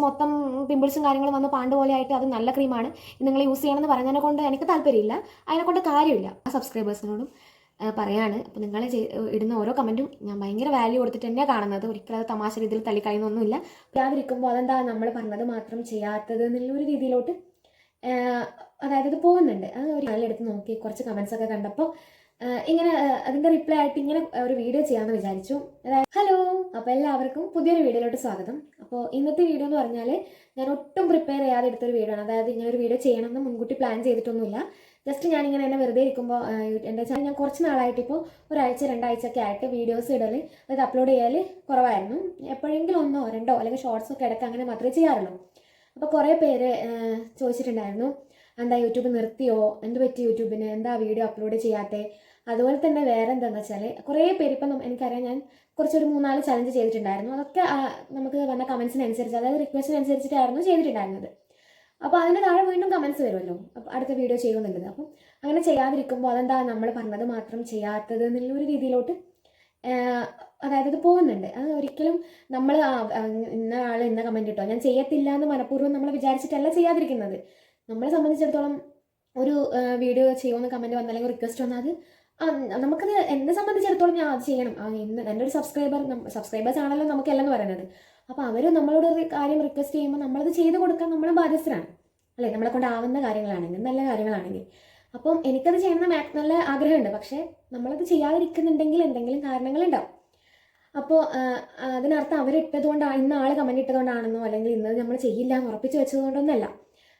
മൊത്തം പിമ്പിൾസും കാര്യങ്ങളും വന്ന് പാണ്ട് പോലെ ആയിട്ട് അത് നല്ല ക്രീമാണ്. നിങ്ങൾ യൂസ് ചെയ്യണമെന്ന് പറഞ്ഞതിനെ കൊണ്ട് എനിക്ക് താല്പര്യമില്ല. അതിനെ കൊണ്ട് കാര്യമില്ല. ആ സബ്സ്ക്രൈബേഴ്സിനോടും പറയാണ്. അപ്പോൾ നിങ്ങൾ ഇടുന്ന ഓരോ കമന്റും ഞാൻ ഭയങ്കര വാല്യൂ കൊടുത്തിട്ട് തന്നെയാണ് കാണുന്നത്. ഒരിക്കലും അത് തമാശ രീതിയിൽ തള്ളിക്കളയുന്നൊന്നുമില്ല. യാതിരിക്കുമ്പോൾ അതെന്താ നമ്മൾ പറഞ്ഞത് മാത്രം ചെയ്യാത്തത് എന്നുള്ളൊരു രീതിയിലോട്ട് അതായത് ഇത് പോകുന്നുണ്ട്. അത് ഒരു കാലെടുത്ത് നോക്കി കുറച്ച് കമൻസ് ഒക്കെ കണ്ടപ്പോൾ ഇങ്ങനെ അതിന്റെ റിപ്ലൈ ആയിട്ട് ഇങ്ങനെ ഒരു വീഡിയോ ചെയ്യാമെന്ന് വിചാരിച്ചു. അതായത് ഹലോ അപ്പോൾ എല്ലാവർക്കും പുതിയൊരു വീഡിയോയിലോട്ട് സ്വാഗതം. അപ്പോൾ ഇന്നത്തെ വീഡിയോ എന്ന് പറഞ്ഞാൽ ഞാൻ ഒട്ടും പ്രിപ്പയർ ചെയ്യാതെ എടുത്തൊരു വീഡിയോ ആണ്. അതായത് ഇങ്ങനെ ഒരു വീഡിയോ ചെയ്യണമെന്ന് മുൻകൂട്ടി പ്ലാൻ ചെയ്തിട്ടൊന്നുമില്ല. ജസ്റ്റ് ഞാൻ ഇങ്ങനെ എന്നെ വെറുതെ ഇരിക്കുമ്പോൾ എന്താ വെച്ചാൽ ഞാൻ കുറച്ച് നാളായിട്ട് ഇപ്പോൾ ഒരാഴ്ച രണ്ടാഴ്ച ഒക്കെ ആയിട്ട് വീഡിയോസ് ഇടൽ അതായത് അപ്ലോഡ് ചെയ്യൽ കുറവായിരുന്നു. എപ്പോഴെങ്കിലും ഒന്നോ രണ്ടോ അല്ലെങ്കിൽ ഷോർട്സ് ഒക്കെ ഇടയ്ക്ക് അങ്ങനെ മാത്രമേ ചെയ്യാറുള്ളൂ. അപ്പോൾ കുറേ പേര് ചോദിച്ചിട്ടുണ്ടായിരുന്നു. എന്താ യൂട്യൂബ് നിർത്തിയോ? എന്ത് പറ്റി യൂട്യൂബിന്? എന്താ വീഡിയോ അപ്ലോഡ് ചെയ്യാത്തേ? അതുപോലെ തന്നെ വേറെ എന്താണെന്ന് വെച്ചാൽ കുറേ പേര് ഇപ്പം എനിക്കറിയാം ഞാൻ കുറച്ചൊരു മൂന്നാൽ ചലഞ്ച് ചെയ്തിട്ടുണ്ടായിരുന്നു. അതൊക്കെ നമുക്ക് വന്ന കമൻസിനനുസരിച്ച് അതായത് റിക്വസ്റ്റിനനുസരിച്ചിട്ടായിരുന്നു ചെയ്തിട്ടുണ്ടായിരുന്നത്. അപ്പോൾ അതിന് താഴെ വീണ്ടും കമൻസ് വരുമല്ലോ. അപ്പോൾ അടുത്ത വീഡിയോ ചെയ്യുമെന്നുള്ളത് അപ്പം അങ്ങനെ ചെയ്യാതിരിക്കുമ്പോൾ അതെന്താ നമ്മൾ പറഞ്ഞത് മാത്രം ചെയ്യാത്തത് എന്നുള്ളൊരു രീതിയിലോട്ട് അതായത് ഇത് പോകുന്നുണ്ട്. അത് ഒരിക്കലും നമ്മൾ ഇന്ന ആൾ ഇന്ന കമന്റ് ഇട്ടോ ഞാൻ ചെയ്യത്തില്ല എന്ന് മനഃപൂർവം നമ്മൾ വിചാരിച്ചിട്ടല്ല ചെയ്യാതിരിക്കുന്നത്. നമ്മളെ സംബന്ധിച്ചിടത്തോളം ഒരു വീഡിയോ ചെയ്യുമെന്ന് കമന്റ് വന്നാൽ അല്ലെങ്കിൽ റിക്വസ്റ്റ് വന്നാൽ അത് നമുക്കത് എന്നെ സംബന്ധിച്ചിടത്തോളം ഞാൻ അത് ചെയ്യണം. ആ, ഇന്ന് എന്റെ ഒരു സബ്സ്ക്രൈബർ സബ്സ്ക്രൈബേഴ്സ് ആണല്ലോ നമുക്കെല്ലാം എന്ന് പറയുന്നത്. അപ്പോൾ അവർ നമ്മളോട് ഒരു കാര്യം റിക്വസ്റ്റ് ചെയ്യുമ്പോൾ നമ്മളത് ചെയ്ത് കൊടുക്കാൻ നമ്മൾ ബാധ്യസ്ഥരാണ്. അല്ലേ? നമ്മളെ കൊണ്ടാവുന്ന കാര്യങ്ങളാണെങ്കിൽ നല്ല കാര്യങ്ങളാണെങ്കിൽ. അപ്പം എനിക്കത് ചെയ്യണമെന്ന് നല്ല ആഗ്രഹമുണ്ട്. പക്ഷേ നമ്മളത് ചെയ്യാതിരിക്കുന്നുണ്ടെങ്കിൽ എന്തെങ്കിലും കാരണങ്ങളുണ്ടാവും. അപ്പോൾ അതിനർത്ഥം അവരിട്ടത് കൊണ്ടാണ് ഇന്ന ആൾ കമന്റ് ഇട്ടതുകൊണ്ടാണെന്നോ അല്ലെങ്കിൽ ഇന്നത് നമ്മൾ ചെയ്യില്ല എന്ന് ഉറപ്പിച്ച് വെച്ചതുകൊണ്ടൊന്നല്ല.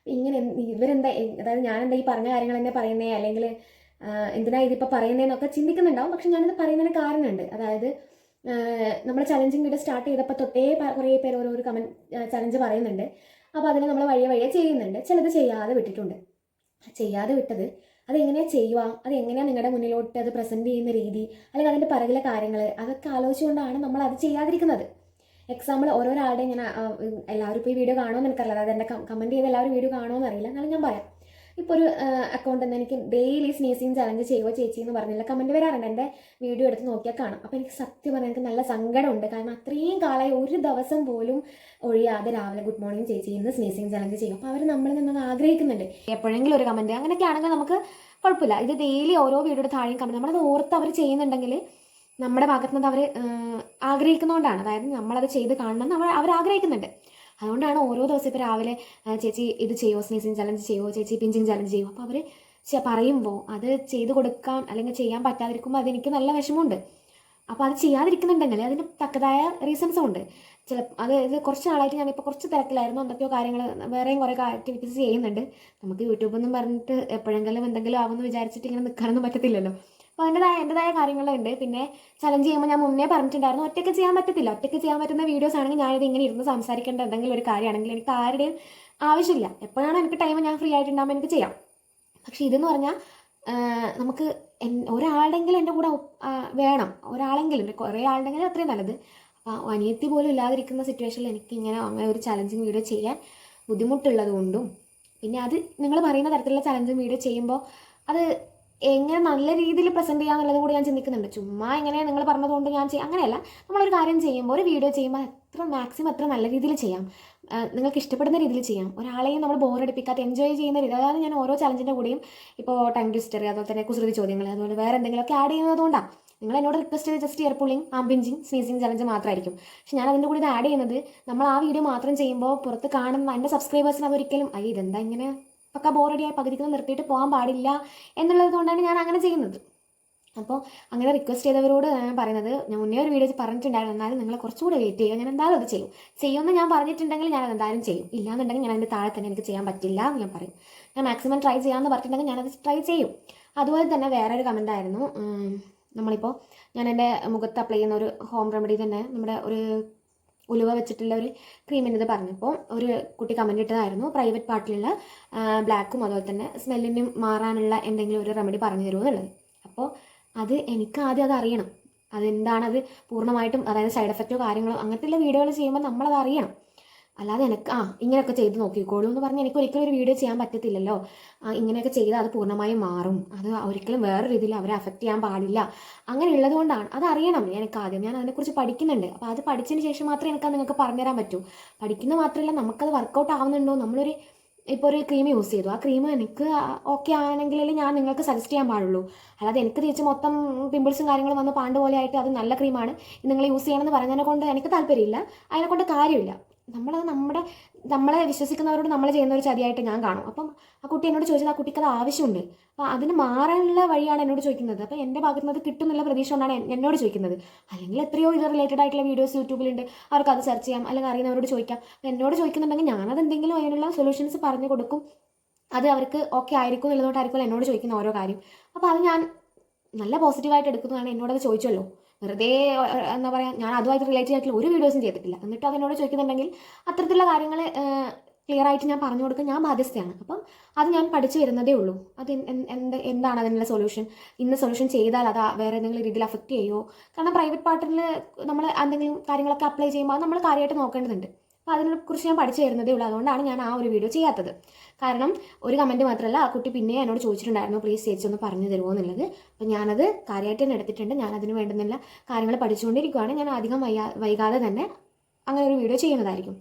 ഇങ്ങനെ എന്ത് ഇവരെന്താ അതായത് അതായത് ഞാനെന്താ ഈ പറഞ്ഞ കാര്യങ്ങൾ തന്നെ പറയുന്നേ? അല്ലെങ്കിൽ എന്തിനാ ഇതിപ്പോൾ പറയുന്നതെന്നൊക്കെ ചിന്തിക്കുന്നുണ്ടാവും. പക്ഷെ ഞാനിത് പറയുന്നതിന് കാരണമുണ്ട്. അതായത് നമ്മൾ ചലഞ്ചിങ് വീഡിയോ സ്റ്റാർട്ട് ചെയ്തപ്പോൾ തൊട്ടേ കുറേ പേര് ഓരോ കമന്റ് ചലഞ്ച് പറയുന്നുണ്ട്. അപ്പോൾ അതിനെ നമ്മൾ വഴിയെ വഴിയെ ചെയ്യുന്നുണ്ട്. ചിലത് ചെയ്യാതെ വിട്ടിട്ടുണ്ട്. ചെയ്യാതെ വിട്ടത് അതെങ്ങനെയാണ് ചെയ്യുക? അതെങ്ങനെയാണ് നിങ്ങളുടെ മുന്നിലോട്ട് അത് പ്രസന്റ് ചെയ്യുന്ന രീതി? അല്ലെങ്കിൽ അതിന്റെ പിറകിലെ കാര്യങ്ങൾ അതൊക്കെ ആലോചിച്ചുകൊണ്ടാണ് നമ്മൾ അത് ചെയ്യാതിരിക്കുന്നത്. എക്സാമ്പിൾ ഓരോരാളുടെ ഇങ്ങനെ എല്ലാവരും ഇപ്പോൾ ഈ വീഡിയോ കാണുമെന്ന് എനിക്കറിയില്ല. അതായത് എന്റെ കമന്റ് ചെയ്ത് എല്ലാവരും വീഡിയോ കാണുമെന്ന് അറിയില്ല. എന്നാലും ഞാൻ പറയാം. ഇപ്പോൾ ഒരു അക്കൗണ്ട് എന്ന് എനിക്ക് ഡെയിലി സ്നീസിങ് ചലഞ്ച് ചെയ്യുമോ ചേച്ചി എന്ന് പറഞ്ഞില്ല. കമന്റ് വരാറുണ്ട്. എന്റെ വീഡിയോ എടുത്ത് നോക്കിയാൽ കാണാം. അപ്പോൾ എനിക്ക് സത്യം പറഞ്ഞാൽ എനിക്ക് നല്ല സങ്കടമുണ്ട്. കാരണം അത്രയും കാലമായി ഒരു ദിവസം പോലും ഒഴിയാതെ രാവിലെ ഗുഡ് മോർണിംഗ് ചേച്ചി ഇന്ന് സ്നീസിങ് ചലഞ്ച് ചെയ്യും. അപ്പോൾ അവർ നമ്മളിൽ നിന്നത് ആഗ്രഹിക്കുന്നുണ്ട്. എപ്പോഴെങ്കിലും ഒരു കമന്റ് അങ്ങനെയൊക്കെ ആണെങ്കിൽ നമുക്ക് കുഴപ്പമില്ല. ഇത് ഡെയിലി ഓരോ വീഡിയോയുടെ താഴെയും കമന്റ് നമ്മളത് ഓർത്ത് അവർ ചെയ്യുന്നുണ്ടെങ്കിൽ നമ്മുടെ ഭാഗത്തുനിന്ന് അവർ ആഗ്രഹിക്കുന്നതുകൊണ്ടാണ് അതായത് നമ്മളത് ചെയ്ത് കാണണം എന്ന് അവർ ആഗ്രഹിക്കുന്നുണ്ട്. അതുകൊണ്ടാണ് ഓരോ ദിവസം ഇപ്പോൾ രാവിലെ ചേച്ചി ഇത് ചെയ്യുമോ സ്നീസിങ് ചലഞ്ച് ചെയ്യുമോ ചേച്ചി പിഞ്ചിങ് ചലഞ്ച് ചെയ്യുമോ അപ്പോൾ അവർ പറയുമ്പോൾ അത് ചെയ്ത് കൊടുക്കാൻ അല്ലെങ്കിൽ ചെയ്യാൻ പറ്റാതിരിക്കുമ്പോൾ അതെനിക്ക് നല്ല വിഷമമുണ്ട്. അപ്പോൾ അത് ചെയ്യാതിരിക്കുന്നുണ്ടെങ്കിൽ അതിന് തക്കതായ റീസൺസും ഉണ്ട്. ചില അത് ഇത് കുറച്ച് നാളായിട്ട് ഞാൻ ഞാനിപ്പോൾ കുറച്ച് തിരക്കിലായിരുന്നു. എന്തൊക്കെയോ കാര്യങ്ങൾ വേറെയും കുറേ ആക്ടിവിറ്റീസ് ചെയ്യുന്നുണ്ട്. നമുക്ക് യൂട്യൂബ് എന്നും പറഞ്ഞിട്ട് എപ്പോഴെങ്കിലും എന്തെങ്കിലും ആവുമെന്ന് വിചാരിച്ചിട്ട് ഇങ്ങനെ നിൽക്കാനൊന്നും പറ്റത്തില്ലല്ലോ. അപ്പോൾ അതിന്റെതായ എന്റെതായ കാര്യങ്ങളുണ്ട്. പിന്നെ ചലഞ്ച് ചെയ്യുമ്പോൾ ഞാൻ മുന്നേ പറഞ്ഞിട്ടുണ്ടായിരുന്നു ഒറ്റയ്ക്ക് ചെയ്യാൻ പറ്റത്തില്ല. ഒറ്റയ്ക്ക് ചെയ്യാൻ പറ്റുന്ന വീഡിയോസ് ആണെങ്കിൽ ഞാനിത് ഇങ്ങനെ ഇരുന്ന് സംസാരിക്കേണ്ട എന്തെങ്കിലും ഒരു കാര്യമാണെങ്കിൽ എനിക്ക് ആരുടെയും ആവശ്യമില്ല. എപ്പോഴാണ് എനിക്ക് ടൈം ഞാൻ ഫ്രീ ആയിട്ടുണ്ടാകുമ്പോൾ എനിക്ക് ചെയ്യാം. പക്ഷേ ഇതെന്ന് പറഞ്ഞാൽ നമുക്ക് ഒരാളെങ്കിലും എന്റെ കൂടെ വേണം. ഒരാളെങ്കിലും കുറേ ആളുടെങ്കിലും അത്രയും നല്ലത്. അപ്പോൾ അനിയത്തി പോലും ഇല്ലാതിരിക്കുന്ന സിറ്റുവേഷനിൽ എനിക്ക് ഇങ്ങനെ അങ്ങനെ ഒരു ചലഞ്ചിങ് വീഡിയോ ചെയ്യാൻ ബുദ്ധിമുട്ടുള്ളത് കൊണ്ടും പിന്നെ അത് നിങ്ങൾ പറയുന്ന തരത്തിലുള്ള ചലഞ്ചിങ് വീഡിയോ ചെയ്യുമ്പോൾ അത് എങ്ങനെ നല്ല രീതിയിൽ പ്രസന്റ് ചെയ്യാന്നുള്ളത് കൂടി ഞാൻ ചിന്തിക്കുന്നുണ്ട്. ചുമ്മാ ഇങ്ങനെ നിങ്ങൾ പറഞ്ഞതുകൊണ്ട് ഞാൻ ചെയ്യാം. അങ്ങനെയല്ല. നമ്മളൊരു കാര്യം ചെയ്യുമ്പോൾ ഒരു വീഡിയോ ചെയ്യുമ്പോൾ എത്ര മാക്സിമം എത്ര നല്ല രീതിയിൽ ചെയ്യാം. നിങ്ങൾക്ക് ഇഷ്ടപ്പെടുന്ന രീതിയിൽ ചെയ്യാം. ഒരാളെയും നമ്മൾ ബോറടിപ്പിക്കാത്ത എൻജോയ് ചെയ്യുന്ന രീതി. അതായത് ഞാൻ ഓരോ ചലഞ്ചിന്റെ കൂടെയും ഇപ്പോൾ ടൈം ട്വിസ്റ്റർ അതുപോലെ തന്നെ കുസൃതി ചോദ്യങ്ങൾ അതുപോലെ വേറെ എന്തെങ്കിലുമൊക്കെ ആഡ് ചെയ്യുന്നതുകൊണ്ടാണ് നിങ്ങൾ എന്നോട് റിക്വസ്റ്റ് ചെയ്ത് just ear pulling arm pinching sneezing challenge മാത്രമായിരിക്കും പക്ഷെ ഞാൻ അതിന്റെ കൂടെ ഇത് ആഡ് ചെയ്യുന്നത് നമ്മൾ ആ വീഡിയോ മാത്രം ചെയ്യുമ്പോൾ പുറത്ത് കാണുന്ന എന്റെ സബ്സ്ക്രൈബേഴ്സിന് അതൊരിക്കലും അയ്യ ഇതെന്താ ഇങ്ങനെ? പക്ക ബോറടിയായി പകുതിക്ക് നിർത്തിയിട്ട് പോകാൻ പാടില്ല എന്നുള്ളത് കൊണ്ടാണ് ഞാൻ അങ്ങനെ ചെയ്യുന്നത്. അപ്പോൾ അങ്ങനെ റിക്വസ്റ്റ് ചെയ്തവരോട് ഞാൻ പറയുന്നത് ഞാൻ മുന്നേ ഒരു വീഡിയോ പറഞ്ഞിട്ടുണ്ടായിരുന്നു എന്നാലും നിങ്ങൾ കുറച്ചുകൂടെ വെയിറ്റ് ചെയ്യുക ഞാൻ എന്തായാലും അത് ചെയ്യും. ചെയ്യുമെന്ന് ഞാൻ പറഞ്ഞിട്ടുണ്ടെങ്കിൽ ഞാൻ എന്തായാലും ചെയ്യും. ഇല്ലാന്നുണ്ടെങ്കിൽ ഞാൻ അതിന്റെ താഴെ തന്നെ എനിക്ക് ചെയ്യാൻ പറ്റില്ല എന്ന് ഞാൻ പറയും. ഞാൻ മാക്സിമം ട്രൈ ചെയ്യാമെന്ന് പറഞ്ഞിട്ടുണ്ടെങ്കിൽ ഞാനത് ട്രൈ ചെയ്യും. അതുപോലെ തന്നെ വേറെ ഒരു കമന്റ് ആയിരുന്നു നമ്മളിപ്പോൾ ഞാൻ എന്റെ മുഖത്ത് അപ്ലൈ ചെയ്യുന്ന ഒരു ഹോം റെമഡി തന്നെ നമ്മുടെ ഒരു ഉലുവ വെച്ചിട്ടുള്ള ഒരു ക്രീമിന്റെ ഇത് പറഞ്ഞപ്പോൾ ഒരു കുട്ടി കമന്റ് ഇട്ടതായിരുന്നു. പ്രൈവറ്റ് പാർട്ടിലുള്ള ബ്ലാക്കും അതുപോലെ തന്നെ സ്മെല്ലിനും മാറാനുള്ള എന്തെങ്കിലും ഒരു റെമഡി പറഞ്ഞു തരുമോ എന്നുള്ളത്. അപ്പോൾ അത് എനിക്ക് ആദ്യം അതറിയണം അറിയണം. അതെന്താണ് അത് പൂർണമായിട്ടും അതായത് സൈഡ് എഫക്റ്റോ കാര്യങ്ങളോ അങ്ങനത്തെ വീഡിയോകൾ ചെയ്യുമ്പോൾ നമ്മളത് അറിയണം. അല്ലാതെ എനിക്ക് ആ ഇങ്ങനെയൊക്കെ ചെയ്ത് നോക്കിക്കോളൂ എന്ന് പറഞ്ഞ് എനിക്ക് ഒരിക്കലും ഒരു വീഡിയോ ചെയ്യാൻ പറ്റത്തില്ലല്ലോ. ഇങ്ങനെയൊക്കെ ചെയ്താൽ അത് പൂർണമായും മാറും. അത് ഒരിക്കലും വേറെ രീതിയിൽ അവരെ അഫക്റ്റ് ചെയ്യാൻ പാടില്ല. അങ്ങനെ ഉള്ളതുകൊണ്ടാണ് അത് അറിയണം. എനിക്ക് ആദ്യം ഞാൻ അതിനെക്കുറിച്ച് പഠിക്കുന്നുണ്ട്. അപ്പോൾ അത് പഠിച്ചതിന് ശേഷം മാത്രമേ എനിക്ക് അത് നിങ്ങൾക്ക് പറഞ്ഞുതരാൻ പറ്റൂ. പഠിക്കുന്ന മാത്രമല്ല നമുക്കത് വർക്കൗട്ട് ആവുന്നുണ്ടോ? നമ്മളൊരു ഇപ്പോൾ ഒരു ക്രീം യൂസ് ചെയ്തു. ആ ക്രീം എനിക്ക് ഓക്കെ ആണെങ്കിലല്ലേ ഞാൻ നിങ്ങൾക്ക് സജസ്റ്റ് ചെയ്യാൻ പാടുള്ളൂ. അല്ലാതെ എനിക്ക് തിരിച്ച് മൊത്തം പിമ്പിൾസും കാര്യങ്ങളും വന്ന് പാണ്ട് പോലെ ആയിട്ട് അത് നല്ല ക്രീമാണ് നിങ്ങൾ യൂസ് ചെയ്യണമെന്ന് പറഞ്ഞതിനെ കൊണ്ട് എനിക്ക് താല്പര്യമില്ല. അതിനെ കൊണ്ട് കാര്യമില്ല. നമ്മളത് നമ്മുടെ നമ്മളെ വിശ്വസിക്കുന്നവരോട് നമ്മൾ ചെയ്യുന്ന ഒരു ചതിയായിട്ട് ഞാൻ കാണും. അപ്പം ആ കുട്ടി എന്നോട് ചോദിച്ചത് ആ കുട്ടിക്ക് അത് ആവശ്യമുണ്ട്. അപ്പോൾ അതിന് മാറാനുള്ള വഴിയാണ് എന്നോട് ചോദിക്കുന്നത്. അപ്പോൾ എന്റെ ഭാഗത്ത് നിന്ന് അത് കിട്ടുന്നുള്ള പ്രതീക്ഷ കൊണ്ടാണ് എന്നോട് ചോദിക്കുന്നത്. അല്ലെങ്കിൽ എത്രയോ ഇത് റിലേറ്റഡ് ആയിട്ടുള്ള വീഡിയോസ് യൂട്യൂബിലുണ്ട് അവർക്ക് അത് സെർച്ച് ചെയ്യാം. അല്ലെങ്കിൽ അറിയുന്നവരോട് ചോദിക്കാം. എന്നോട് ചോദിക്കുന്നുണ്ടെങ്കിൽ ഞാനത് എന്തെങ്കിലും അതിനുള്ള സൊല്യൂഷൻസ് പറഞ്ഞു കൊടുക്കും. അത് അവർക്ക് ഓക്കെ ആയിരിക്കും എന്നുള്ളതുകൊണ്ടായിരിക്കും എന്നോട് ചോദിക്കുന്ന ഓരോ കാര്യം. അപ്പോൾ അത് ഞാൻ നല്ല പോസിറ്റീവായിട്ട് എടുക്കുന്നതാണ് എന്നോടത് ചോദിച്ചല്ലോ. വെറുതെ എന്താ പറയുക ഞാൻ അതുമായിട്ട് റിലേറ്റ് ആയിട്ടുള്ള ഒരു വീഡിയോസും ചെയ്തിട്ടില്ല. എന്നിട്ട് അതിനോട് ചോദിക്കുന്നുണ്ടെങ്കിൽ അത്തരത്തിലുള്ള കാര്യങ്ങൾ ക്ലിയർ ആയിട്ട് ഞാൻ പറഞ്ഞു കൊടുക്കാൻ ഞാൻ ബാധ്യസ്ഥയാണ്. അപ്പം അത് ഞാൻ പഠിച്ചു വരുന്നതേ ഉള്ളൂ. അത് എന്ത് എന്താണ് അതിനുള്ള സൊല്യൂഷൻ ഇന്ന് സൊല്യൂഷൻ ചെയ്താൽ അത് വേറെ എന്തെങ്കിലും രീതിയിൽ അഫക്റ്റ് ചെയ്യുമോ കാരണം പ്രൈവറ്റ് പാർട്ടിൽ നമ്മൾ എന്തെങ്കിലും കാര്യങ്ങളൊക്കെ അപ്ലൈ ചെയ്യുമ്പോൾ നമ്മൾ കാര്യമായിട്ട് നോക്കേണ്ടതുണ്ട്. അപ്പോൾ അതിനെക്കുറിച്ച് ഞാൻ പഠിച്ചു തരുന്നതേ ഉള്ളൂ. അതുകൊണ്ടാണ് ഞാൻ ആ ഒരു വീഡിയോ ചെയ്യാത്തത്. കാരണം ഒരു കമന്റ് മാത്രമല്ല ആ കുട്ടി പിന്നെ എന്നോട് ചോദിച്ചിട്ടുണ്ടായിരുന്നു പ്ലീസ് ചേച്ചി ഒന്ന് പറഞ്ഞു തരുമോ എന്നുള്ളത്? അപ്പോൾ ഞാനത് കാര്യമായിട്ട് തന്നെ എടുത്തിട്ടുണ്ട്. ഞാൻ അതിന് വേണ്ടുന്നില്ല കാര്യങ്ങൾ പഠിച്ചുകൊണ്ടിരിക്കുകയാണ് ഞാൻ അധികം വൈകാ വൈകാതെ തന്നെ അങ്ങനെ ഒരു വീഡിയോ ചെയ്യുന്നതായിരിക്കും.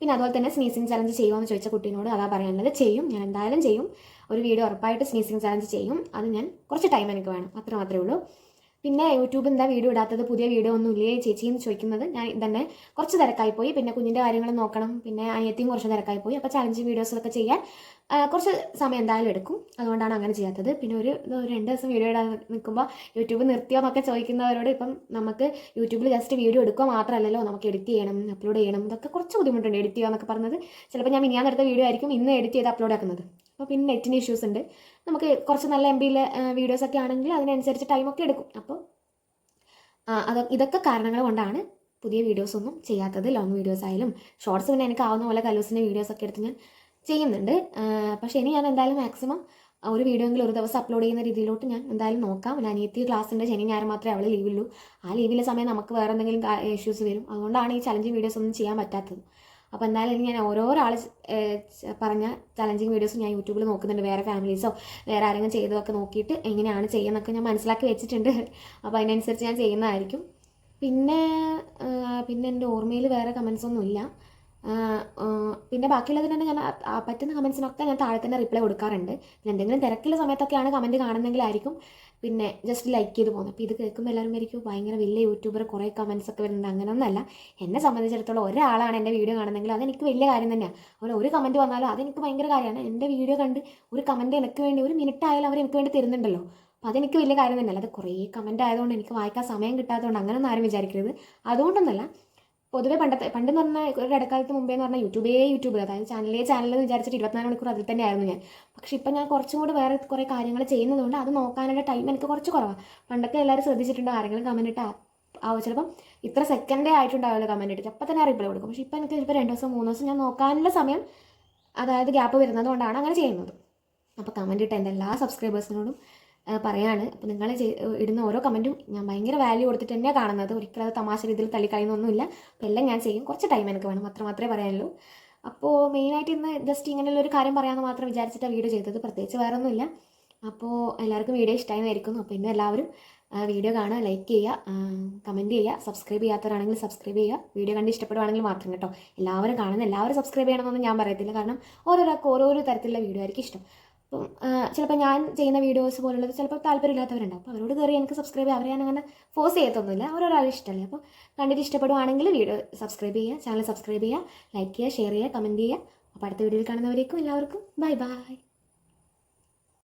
പിന്നെ അതുപോലെ തന്നെ സ്നീസിങ് ചലഞ്ച് ചെയ്യുമോ ചോദിച്ച കുട്ടീനോട് അതാ പറയാനുള്ളത്. ചെയ്യും ഞാൻ എന്തായാലും ചെയ്യും. ഒരു വീഡിയോ ഉറപ്പായിട്ട് സ്നീസിങ് ചലഞ്ച് ചെയ്യും. അത് ഞാൻ കുറച്ച് ടൈം എനിക്ക് വേണം. അത്ര മാത്രമേ ഉള്ളൂ. പിന്നെ യൂട്യൂബ് എന്താ വീഡിയോ ഇടാത്തത്? പുതിയ വീഡിയോ ഒന്നും ഇല്ലേ ചേച്ചി എന്ന് ചോദിക്കുന്നത് ഞാൻ തന്നെ കുറച്ച് തിരക്കായി പോയി പിന്നെ കുഞ്ഞിന്റെ കാര്യങ്ങൾ നോക്കണം. പിന്നെ അനിയത്തിയും കുറച്ച് തിരക്കായി പോയി അപ്പോൾ ചലഞ്ച് വീഡിയോസൊക്കെ ചെയ്യാൻ കുറച്ച് സമയം എന്തായാലും എടുക്കും. അതുകൊണ്ടാണ് അങ്ങനെ ചെയ്യാത്തത്. പിന്നെ ഒരു രണ്ട് ദിവസം വീഡിയോ ഇടാൻ നിൽക്കുമ്പോൾ യൂട്യൂബ് നിർത്തിയോ എന്നൊക്കെ ചോദിക്കുന്നവരോട് ഇപ്പം നമുക്ക് യൂട്യൂബിൽ ജസ്റ്റ് വീഡിയോ എടുക്കുക മാത്രമല്ലല്ലോ. നമുക്ക് എഡിറ്റ് ചെയ്യണം അപ്ലോഡ് ചെയ്യണം. ഇതൊക്കെ കുറച്ച് ബുദ്ധിമുട്ടുണ്ട്. എഡിറ്റ് ചെയ്യുക എന്നൊക്കെ പറഞ്ഞത്. ചിലപ്പോൾ ഞാൻ മിനിയാൻ എടുത്ത വീഡിയോ ആയിരിക്കും ഇന്ന് എഡിറ്റ് ചെയ്ത് അപ്ലോഡ് ആക്കുന്നത്. അപ്പോൾ പിന്നെ നെറ്റിന് ഇഷ്യൂസ് ഉണ്ട്. നമുക്ക് കുറച്ച് നല്ല എം ബിയിലെ വീഡിയോസ് ഒക്കെ ആണെങ്കിൽ അതിനനുസരിച്ച് ടൈമൊക്കെ എടുക്കും. അപ്പോൾ അത് ഇതൊക്കെ കാരണങ്ങൾ കൊണ്ടാണ് പുതിയ വീഡിയോസ് ഒന്നും ചെയ്യാത്തത്. ലോങ് വീഡിയോസ് ആയാലും ഷോർട്സ് പിന്നെ എനിക്ക് ആവുന്ന പോലെ കലൂസിന്റെ വീഡിയോസ് ഒക്കെ എടുത്ത് ഞാൻ ചെയ്യുന്നുണ്ട്. പക്ഷേ ഇനി ഞാൻ എന്തായാലും മാക്സിമം ഒരു വീഡിയോ എങ്കിലും ഒരു ദിവസം അപ്ലോഡ് ചെയ്യുന്ന രീതിയിലോട്ട് ഞാൻ എന്തായാലും നോക്കാം. പിന്നെ അനിയത്തി ക്ലാസ് ഉണ്ട്. ശനി ഞായർ മാത്രമേ അവൾ ലീവുള്ളൂ ആ ലീവിലെ സമയം നമുക്ക് വേറെ എന്തെങ്കിലും ഇഷ്യൂസ് വരും. അതുകൊണ്ടാണ് ഈ ചലഞ്ചിങ് വീഡിയോസ് ഒന്നും ചെയ്യാൻ പറ്റാത്തത്. അപ്പോൾ എന്തായാലും ഞാൻ ഓരോരാൾ പറഞ്ഞ ചലഞ്ചിങ് വീഡിയോസ് ഞാൻ യൂട്യൂബിൽ നോക്കുന്നുണ്ട്. വേറെ ഫാമിലീസോ വേറെ ആരെങ്കിലും ചെയ്തതൊക്കെ നോക്കിയിട്ട് എങ്ങനെയാണ് ചെയ്യുന്നതൊക്കെ ഞാൻ മനസ്സിലാക്കി വെച്ചിട്ടുണ്ട്. അപ്പോൾ അതിനനുസരിച്ച് ഞാൻ ചെയ്യുന്നതായിരിക്കും. പിന്നെ പിന്നെ എന്റെ ഓർമ്മയിൽ വേറെ കമൻസ് ഒന്നും ഇല്ല ആ, ആ, പിന്നെ ബാക്കിയുള്ളതിന് തന്നെ ഞാൻ പറ്റുന്ന കമൻസിനൊക്കെ ഞാൻ താഴെ തന്നെ റിപ്ലൈ കൊടുക്കാറുണ്ട്. പിന്നെ എന്തെങ്കിലും തിരക്കുള്ള സമയത്തൊക്കെയാണ് കമന്റ് കാണുന്നെങ്കിലായിരിക്കും പിന്നെ ജസ്റ്റ് ലൈക്ക് ചെയ്ത് പോകുന്നത്. അപ്പോൾ ഇത് കേൾക്കുമ്പോൾ എല്ലാവരും ആയിരിക്കും ഭയങ്കര വലിയ യൂട്യൂബർ കുറേ കമൻസ് ഒക്കെ വരുന്നുണ്ട്. അങ്ങനെയൊന്നുമല്ല എന്നെ സംബന്ധിച്ചിടത്തോളം ഒരാളാണ് എന്റെ വീഡിയോ കാണുന്നെങ്കിൽ അതെനിക്ക് വലിയ കാര്യം തന്നെയാണ് അവർ ഒരു കമന്റ് വന്നാലും അതെനിക്ക് ഭയങ്കര കാര്യമാണ്. എന്റെ വീഡിയോ കണ്ട് ഒരു കമന്റ് എനിക്ക് വേണ്ടി ഒരു മിനിറ്റ് ആയാലും അവർ എനിക്ക് വേണ്ടി തരുന്നുണ്ടല്ലോ. അപ്പോൾ അതെനിക്ക് വലിയ കാര്യം തന്നെയല്ല. അത് കുറേ കമന്റ് ആയതുകൊണ്ട് എനിക്ക് വായിക്കാൻ സമയം കിട്ടാത്തതുകൊണ്ട് അങ്ങനെയൊന്നും ആരും വിചാരിക്കരുത്. അതുകൊണ്ടൊന്നല്ല പൊതുവേ പണ്ടത്തെ പണ്ടെന്ന് പറഞ്ഞാൽ ഒരു ഇടക്കാലത്ത് മുമ്പേ എന്ന് പറഞ്ഞാൽ യൂട്യൂബേ യൂട്യൂബ് അതായത് ചാനലേ ചാനൽ എന്ന് വിചാരിച്ചിട്ട് ഇരുപത്തിനാല് മണിക്കൂർ അതിൽ തന്നെ ആയിരുന്നു ഞാൻ. പക്ഷേ ഇപ്പം ഞാൻ കുറച്ചും കൂടി വേറെ കുറേ കാര്യങ്ങൾ ചെയ്യുന്നതുകൊണ്ട് അത് നോക്കാനുള്ള ടൈം എനിക്ക് കുറച്ച് കുറവാണ് പണ്ടൊക്കെ എല്ലാവരും ശ്രദ്ധിച്ചിട്ടുണ്ട് ആരെങ്കിലും കമന്റ് ഇട്ട്? ആവും ചിലപ്പം ഇത്ര സെക്കൻഡേ ആയിട്ടുണ്ടാവില്ല കമന്റ് ഇട്ടിട്ട്. അപ്പം തന്നെ റിപ്ലൈ കൊടുക്കും. പക്ഷേ ഇപ്പം എനിക്ക് ഇപ്പോൾ രണ്ട് ദിവസം മൂന്ന് ദിവസം ഞാൻ നോക്കാനുള്ള സമയം അതായത് ഗ്യാപ്പ് വരുന്നത് കൊണ്ടാണ് അങ്ങനെ ചെയ്യുന്നത്. അപ്പോൾ കമന്റ് ഇട്ട എന്റെ എല്ലാ സബ്സ്ക്രൈബേഴ്സിനോടും പറയാണ്. അപ്പോൾ നിങ്ങൾ ഇടുന്ന ഓരോ കമന്റും ഞാൻ ഭയങ്കര വാല്യൂ കൊടുത്തിട്ട് തന്നെയാണ് കാണുന്നത്. ഒരിക്കലും അത് തമാശ രീതിയിൽ തള്ളിക്കളയുന്നൊന്നുമില്ല. അപ്പോൾ എല്ലാം ഞാൻ ചെയ്യും. കുറച്ച് ടൈം എനിക്ക് വേണം. അത്ര മാത്രമേ പറയാനുള്ളൂ. അപ്പോൾ മെയിനായിട്ട് ഇന്ന് ജസ്റ്റ് ഇങ്ങനെയുള്ള ഒരു കാര്യം പറയാമെന്ന് മാത്രം വിചാരിച്ചിട്ട് വീഡിയോ ചെയ്തത്. പ്രത്യേകിച്ച് വേറെ ഒന്നുമില്ല. അപ്പോൾ എല്ലാവർക്കും വീഡിയോ ഇഷ്ടമായിരിക്കുന്നു അപ്പോൾ ഇന്ന് എല്ലാവരും വീഡിയോ കാണുക ലൈക്ക് ചെയ്യുക കമന്റ് ചെയ്യുക സബ്സ്ക്രൈബ് ചെയ്യാത്തവരാണെങ്കിൽ സബ്സ്ക്രൈബ് ചെയ്യുക. വീഡിയോ കണ്ട് ഇഷ്ടപ്പെടുവാണെങ്കിൽ മാത്രം കേട്ടോ. എല്ലാവരും കാണുന്ന എല്ലാവരും സബ്സ്ക്രൈബ് ചെയ്യണമെന്നൊന്നും ഞാൻ പറയത്തില്ല. കാരണം ഓരോരാൾക്ക് ഓരോരോ തരത്തിലുള്ള വീഡിയോ ആയിരിക്കും ഇഷ്ടം. അപ്പം ചിലപ്പോൾ ഞാൻ ചെയ്യുന്ന വീഡിയോസ് പോലുള്ളത് ചിലപ്പോൾ താല്പര്യമില്ലാത്തവരുണ്ടാവും. അപ്പോൾ അവരോട് കയറി എനിക്ക് സബ്സ്ക്രൈബ് ചെയ്യാം. അവരെ ഞാൻ അങ്ങനെ ഫോഴ്സ് ചെയ്യത്തൊന്നുമില്ല. ഓരോരാളും ഇഷ്ടമല്ലേ? അപ്പോൾ കണ്ടിട്ട് ഇഷ്ടപ്പെടുവാണെങ്കിൽ വീഡിയോ സബ്സ്ക്രൈബ് ചെയ്യുക ചാനൽ സബ്സ്ക്രൈബ് ചെയ്യുക ലൈക്ക് ചെയ്യുക ഷെയർ ചെയ്യുക കമന്റ് ചെയ്യുക. അപ്പോൾ അടുത്ത വീഡിയോയിൽ കാണുന്നവരേക്കും എല്ലാവർക്കും ബൈ ബൈ